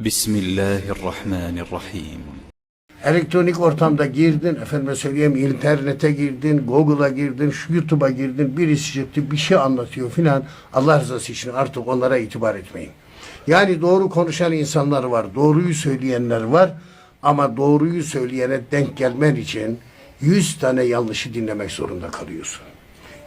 Bismillahirrahmanirrahim. Elektronik ortamda girdin, efendime söyleyeyim internete girdin, Google'a girdin, şu YouTube'a girdin, birisi çıktı bir şey anlatıyor filan. Allah rızası için artık onlara itibar etmeyin. Yani doğru konuşan insanlar var, doğruyu söyleyenler var ama doğruyu söyleyene denk gelmen için yüz tane yanlışı dinlemek zorunda kalıyorsun.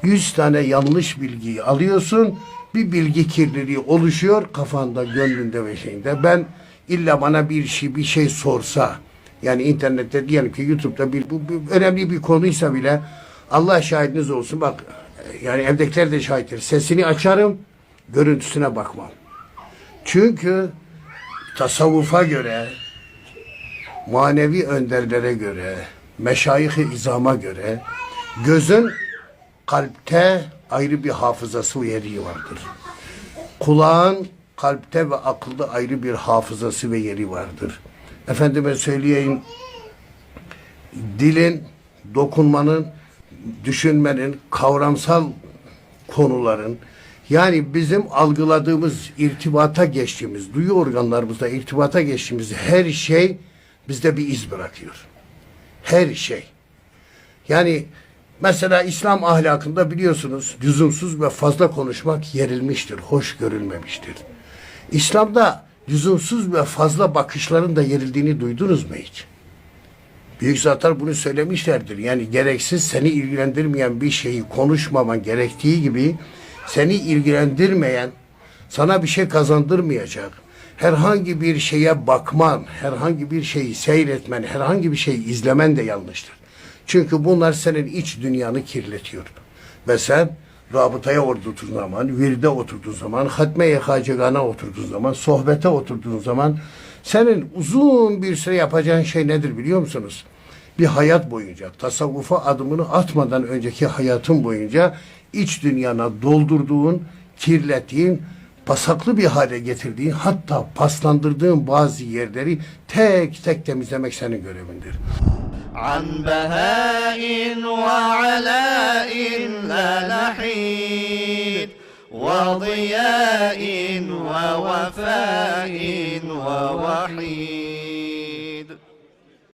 Yüz tane yanlış bilgiyi alıyorsun, bir bilgi kirliliği oluşuyor kafanda, gönlünde ve şeyinde. Ben illa bana bir şey bir şey sorsa, yani internette diyelim ki YouTube'da bir, bu, bu önemli bir konuysa bile Allah şahidiniz olsun bak yani evdekiler de şahittir. Sesini açarım, görüntüsüne bakmam. Çünkü tasavvufa göre, manevi önderlere göre, meşayih-i izama göre gözün kalpte ayrı bir hafızası yeri vardır. Kulağın kalpte ve akılda ayrı bir hafızası ve yeri vardır. Efendime söyleyeyim, dilin, dokunmanın, düşünmenin, kavramsal konuların, yani bizim algıladığımız, irtibata geçtiğimiz, duyu organlarımızda irtibata geçtiğimiz her şey bizde bir iz bırakıyor. Her şey. Yani mesela İslam ahlakında biliyorsunuz lüzumsuz ve fazla konuşmak yerilmiştir, hoş görülmemiştir. İslam'da lüzumsuz ve fazla bakışların da yerildiğini duydunuz mu hiç? Büyük zatlar bunu söylemişlerdir. Yani gereksiz seni ilgilendirmeyen bir şeyi konuşmaman gerektiği gibi seni ilgilendirmeyen, sana bir şey kazandırmayacak, herhangi bir şeye bakman, herhangi bir şeyi seyretmen, herhangi bir şeyi izlemen de yanlıştır. Çünkü bunlar senin iç dünyanı kirletiyor. Ve sen rabıtaya oturduğun zaman, virde oturduğun zaman, hatme-i hacegana oturduğun zaman, sohbete oturduğun zaman senin uzun bir süre yapacağın şey nedir biliyor musunuz? Bir hayat boyunca, tasavvufa adımını atmadan önceki hayatın boyunca iç dünyana doldurduğun, kirlettiğin, pasaklı bir hale getirdiğin, hatta paslandırdığın bazı yerleri tek tek temizlemek senin görevindir. عن بهاء وعلاء لا نحيد وضياء ووفاء ووحيد.